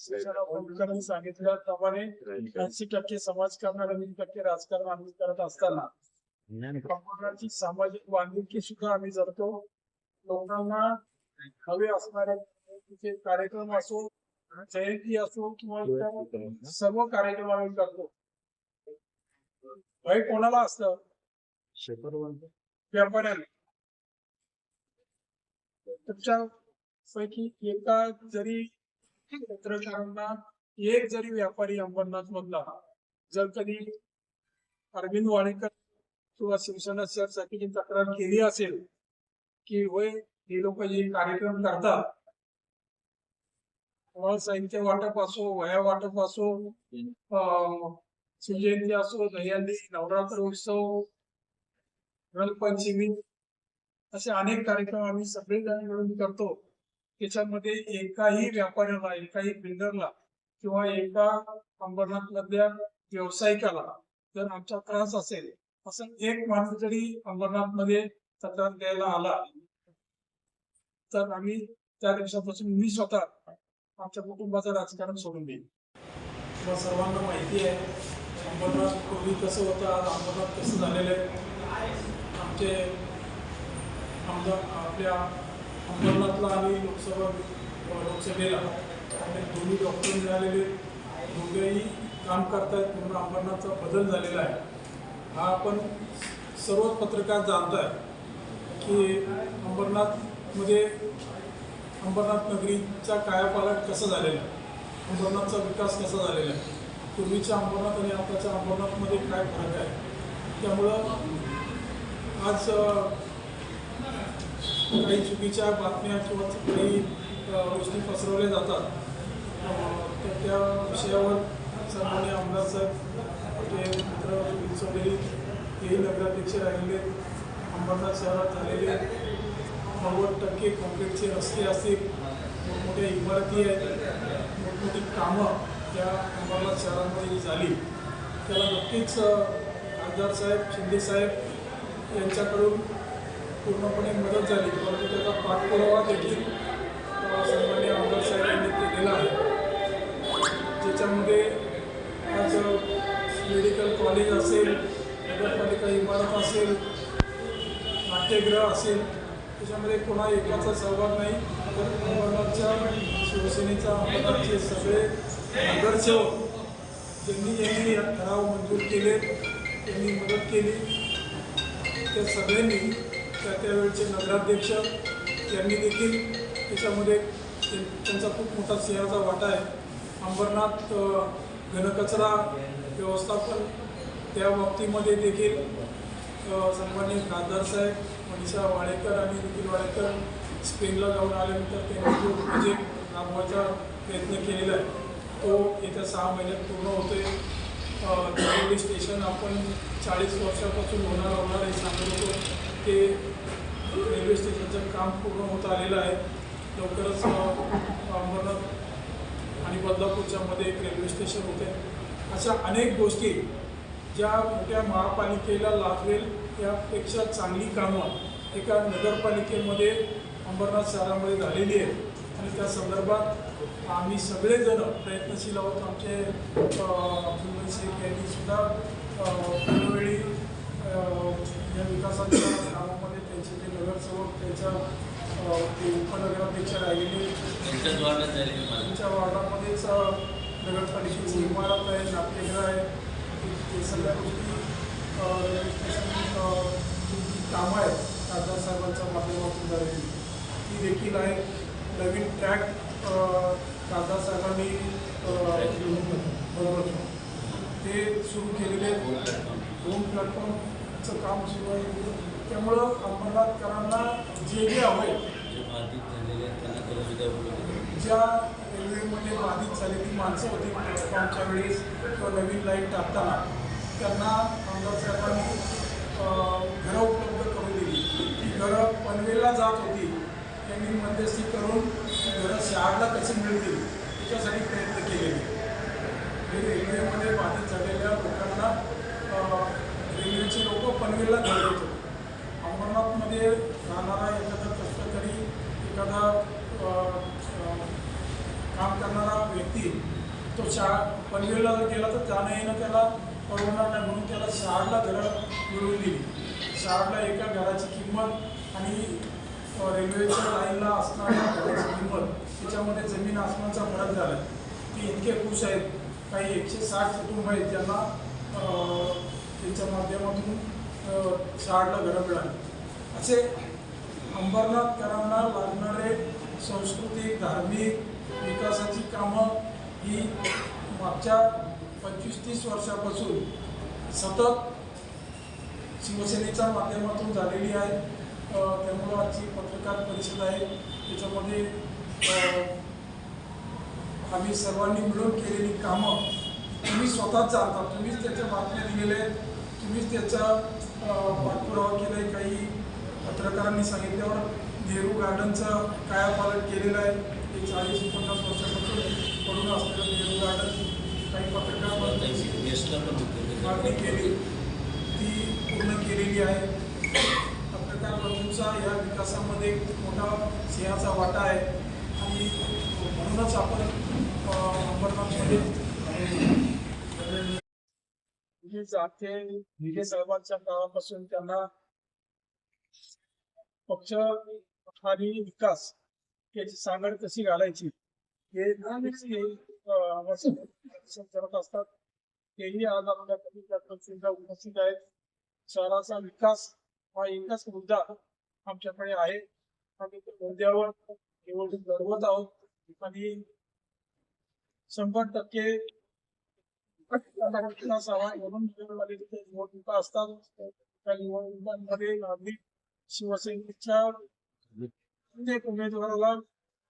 विश्लेषणाप्रमुखांनी सांगितल्याप्रमाणे ऐंशी टक्के समाजकारण आणि वीस टक्के राजकारण आम्ही करत असताना. कंपन्यांची सामाजिक बांधिलकी सुद्धा आम्ही जरतो लोकांना हवे असणारे कार्यक्रम असो जयंती असो किंवा सर्व कार्यक्रम आम्ही करतो. भय कोणाला असतं? व्यापाऱ्याला तुमच्या पैकी एका जरी पत्रकारांना एक जरी व्यापारी अंबरनाथ मधला जर कधी अरविंद वाणेकर किंवा शिवसेना शहरसाठीची तक्रार केली असेल की होय हे लोक जे कार्यक्रम करतात साहित्य वाटप असो वया वाटप असो अं, शिवजयंती असो दह्यांनी नवरात्र उत्सव रंगपंचमी असे अनेक कार्यक्रम आम्ही सगळेजण मिळून करतो. त्याच्यामध्ये एकाही व्यापाऱ्याला एकाही बिल्डरला किंवा एका अंबरनाथ मधल्या व्यावसायिकाला जर आमचा त्रास असेल असं एक माणूस जरी अंबरनाथमध्ये तक्रार द्यायला आला तर आम्ही त्या दिवसापासून मी स्वतः आमच्या कुटुंबाचं राजकारण सोडून देईन. तुम्हाला सर्वांना माहिती आहे अंबरनाथ पूर्वी कसं होतं आज अंबरनाथ कसं झालेलं आहे. आमचे आमदार आपल्या अंबरनाथला आणि लोकसभा लोकसभेला आणि दोन्ही डॉक्टर मिळालेले दोघेही काम करतायत पूर्ण अंबरनाथचा बदल झालेला आहे. हा आपण सर्वच पत्रकार जाणताय की अंबरनाथमध्ये अंबरनाथ म्हणजे नगरीचा कायापालट कसा झालेला आहे? अंबरनाथचा विकास कसा झालेला आहे? पूर्वीच्या अंबरनाथ आणि आताच्या अंबरनाथमध्ये काय फरक आहे? त्यामुळं आज काही चुकीच्या बातम्या किंवा काही गोष्टी पसरवल्या जातात. तर त्या विषयावर सन्मान्य आमदार साहेब आपले मित्र चौधरी हेही नगराध्यक्ष राहिले अंबरनाथ शहरात झालेले. नव्वद टक्के कॉन्क्रीटचे रस्ते असतील मोठमोठ्या इमारती आहेत. मोठमोठी कामं त्या अंबरनाथ शहरामध्ये झाली. त्याला नक्कीच खासदार साहेब शिंदे साहेब यांच्याकडून पूर्णपणे मदत झाली. परंतु त्याचा पाठपुरावा देखील सन्मान्य आमदार साहेब यांनी केलेला आहे. ज्याच्यामध्ये आज मेडिकल कॉलेज असेल नगरपालिका इमारत असेल नाट्यगृह असेल त्याच्यामध्ये कोणा एकाचा सहभाग नाही तर अंबरनाथच्या शिवसेनेचा अंबरनाथचे सगळे नगरसेवक ज्यांनी ज्यांनी ठराव मंजूर केले त्यांनी मदत केली. त्या सगळ्यांनी त्या त्यावेळचे नगराध्यक्ष यांनी देखील त्याच्यामध्ये त्यांचा खूप मोठा सिंहाचा वाटा आहे. अंबरनाथ घनकचरा व्यवस्थापन त्या बाबतीमध्ये देखील सन्मान्य खासदार साहेब मनीषा वाडेकर आणि निखिल वाडेकर स्पेनला जाऊन आल्यानंतर त्यांनी जो प्रोजेक्ट राबवायचा प्रयत्न केलेला आहे तो येत्या सहा महिन्यात पूर्ण होते अ, रेल्वे स्टेशन आपण चाळीस वर्षापासून होणार होणार हे सांगत होतो ते रेल्वे स्टेशनचं काम पूर्ण होत आलेलं आहे. लवकरच अंबरनाथ आणि बदलापूरच्या मध्ये एक रेल्वे स्टेशन होते. अशा अनेक गोष्टी ज्या मोठ्या महापालिकेला लाभेल त्यापेक्षा चांगली कामं एका नगरपालिकेमध्ये अंबरनाथ शहरामध्ये झालेली आहे आणि त्या संदर्भात आम्ही सगळेजण प्रयत्नशील आहोत. आमचे अब्दुल शेख यांनी सुद्धा वेळोवेळी या विकासाच्या नगरसेवक त्यांच्या ते उपनगराध्यक्ष राहिलेले आमच्या वार्डामध्येच नगरपालिकेची इमारत आहे नाट्यगृह आहे. ते- सगळ्या गोष्टी कामं आहेत खासदार साहेबांच्या माध्यमातून झालेली ती देखील आहे. नवीन ट्रॅक खासदार साहेबांनी बरोबर ते सुरू केलेले आहेत. दोन प्लॅटफॉर्मचं काम सुरू आहे. त्यामुळं अंमलदारकरांना जे जे हवं ज्या रेल्वेमध्ये बाधित झालेली माणसं होती प्लॅटफॉर्मच्या वेळेस किंवा नवीन लाईन टाकताना त्यांना आमदार साहेबांनी घरं उपलब्ध करून दिली. ती घरं पनवेलला जात होती. त्यांनी मध्यस्थी करून ती घरं शहरला कशी मिळतील त्याच्यासाठी प्रयत्न केलेले. हे रेल्वेमध्ये बाधित झालेल्या पनवेलला जर तर त्याने येणं त्याला परवडणार नाही म्हणून त्याला शहाडला घरं मिळवून दिली. शहाडला एका घराची किंमत आणि रेल्वेच्या लाईनला असणाऱ्या घराची किंमत त्याच्यामध्ये जमीन आसमानचा फरक झाला. ते इतके खुश आहेत. काही एकशे साठ कुटुंब आहेत त्यांना अ, त्यांच्या माध्यमातून अ, शहाडला घरं मिळाली. असे अंबरनाथकरांना लागणारे सांस्कृतिक धार्मिक विकासाची कामं ही मागच्या पंचवीस तीस वर्षापासून सतत शिवसेनेच्या माध्यमातून झालेली आहे. त्यामुळं आजची पत्रकार परिषद आहे. त्याच्यामध्ये आम्ही सर्वांनी मिळून केलेली कामं तुम्ही स्वतःच जाणता. तुम्हीच त्याच्या बातम्या दिलेल्या आहेत. तुम्हीच त्याचा पाठपुरावा केला आहे काही पत्रकारांनी सांगितल्यावर नेहरू गार्डनचं कायापालट केलेलं आहे. ते चाळीस पन्नास वर्षापासून मागणी केली. ती पूर्ण केलेली आहे. पत्रकार बंधूंचा या विकासामध्ये मोठा सिंहाचा वाटा आहे. आणि म्हणूनच आपण अ, अंबरनाथमध्ये जे जाते. विजय साहेबांच्या काळापासून त्यांना पक्ष आणि विकास याची सांगड कशी घालायची? करत असतात. तेही आज आपल्या उपस्थित आहेत. शहराचा विकास हा एकच मुद्दा आमच्याकडे आहे. आम्ही मुद्द्यावर निवडणूक लढवत आहोत. आणि शंभर टक्के विकास हवा म्हणून निवडणुका असतात. त्या निवडणुकांमध्ये नागरिक शिवसेनेच्या प्रत्येक उमेदवाराला